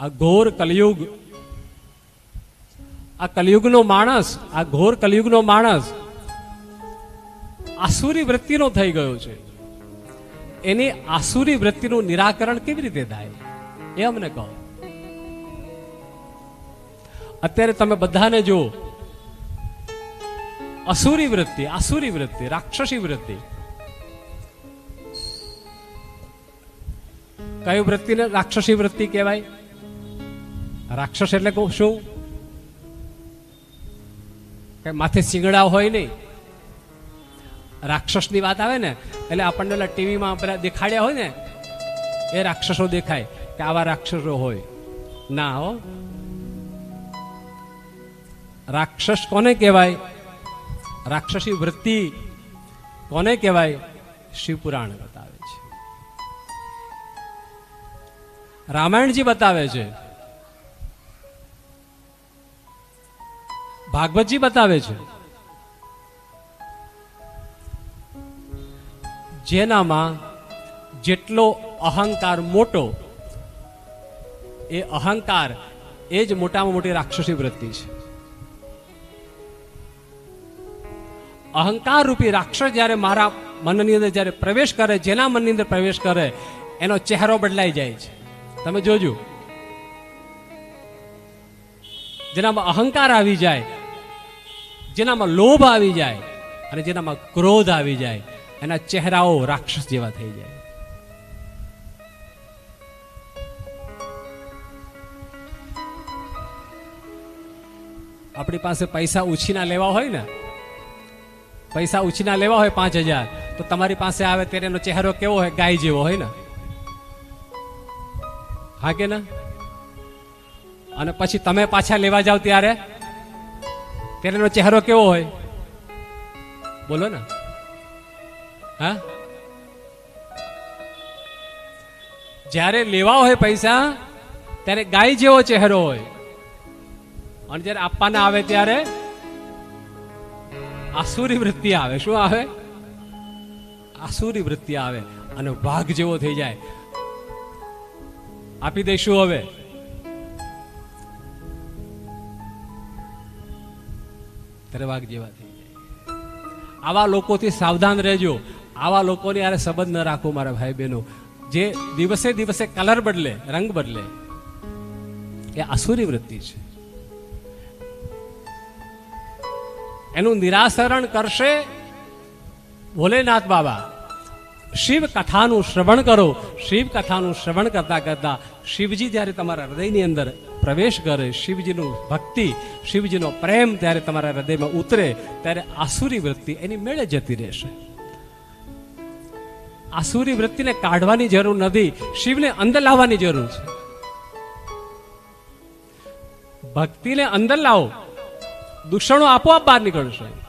આ ઘોર કલયુગ. આ કલયુગનો માણસ, આ ઘોર કલયુગનો માણસ આસુરી વૃત્તિનો થઈ ગયો છે. એની આસુરી વૃત્તિનું નિરાકરણ કેવી રીતે થાય? એ અમને કહો. અત્યારે તમે બધાને જો અસુરી વૃત્તિ, આસુરી વૃત્તિ, રાક્ષસી વૃત્તિ. કઈ વૃત્તિને રાક્ષસી વૃત્તિ કહેવાય? રાક્ષસ એટલે કહું શું કે માથે સિંગડા હોય નહીં. રાક્ષસની વાત આવે ને, એટલે આપણને પેલા ટીવીમાં પેલા દેખાડ્યા હોય ને, એ રાક્ષસો દેખાય કે આવા રાક્ષસો હોય. ના હો. રાક્ષસ કોને કહેવાય? રાક્ષસી વૃત્તિ કોને કહેવાય? શિવપુરાણ બતાવે છે. રામાયણજી બતાવે છે. ભાગવતજી બતાવે છે. જેનામાં જેટલો અહંકાર મોટો, એ અહંકાર એ જ મોટામાં મોટી રાક્ષસી વૃત્તિ છે. અહંકાર રૂપી રાક્ષસ જ્યારે મારા મનની અંદર જ્યારે પ્રવેશ કરે, જેના મનની અંદર પ્રવેશ કરે, એનો ચહેરો બદલાઈ જાય છે. તમે જોજો. જેનામાં અહંકાર આવી જાય જેનામાં લોભ આવી જાય અને જેનામાં ક્રોધ આવી જાય, એના ચહેરાઓ રાક્ષસ જેવા થઈ જાય. આપણી પાસે પૈસા ઉછીના લેવા હોય ને, પૈસા ઉછીના લેવા હોય પાંચ હજાર, તો તમારી પાસે આવે ત્યારે એનો ચહેરો કેવો હોય? ગાય જેવો હોય ને. હા કે ને? અને પછી તમે પાછા લેવા જાઓ ત્યારે? એનો ચહેરો કેવો હોય? બોલો ને. હા? જ્યારે લેવા હોય પૈસા, ત્યારે ગાય જેવો ચહેરો હોય. અને જ્યારે આપવાના આવે ત્યારે આસુરી વૃત્તિ આવે. શું આવે? આસુરી વૃત્તિ આવે અને વાઘ જેવો થઈ જાય. આપી દઈશું હવે. વાઘ જેવા થઈ જાય. આવા લોકોથી સાવધાન રહેજો. આવા લોકોની યારે સંબંધ ન રાખો મારા ભાઈ બહેનો જે દિવસે દિવસે કલર બદલે, રંગ બદલે, એ આસુરી વૃત્તિ છે. એનું નિરાસરણ કરશે ભોલેનાથ બાબા. શિવ કથાનું શ્રવણ કરો. શિવ કથાનું શ્રવણ કરતા કરતા શિવજી જ્યારે તમારા હૃદયની અંદર પ્રવેશ કરે શિવજીનું ભક્તિ, શિવજીનો પ્રેમ ત્યારે તમારા હૃદયમાં ઉતરે, ત્યારે આસુરી વૃત્તિ એની મેળે જતી રહેશે. આસુરી વૃત્તિને કાઢવાની જરૂર નથી, શિવને અંદર લાવવાની જરૂર છે. ભક્તિને અંદર લાવો. દૂષણો આપોઆપ બહાર નીકળશે.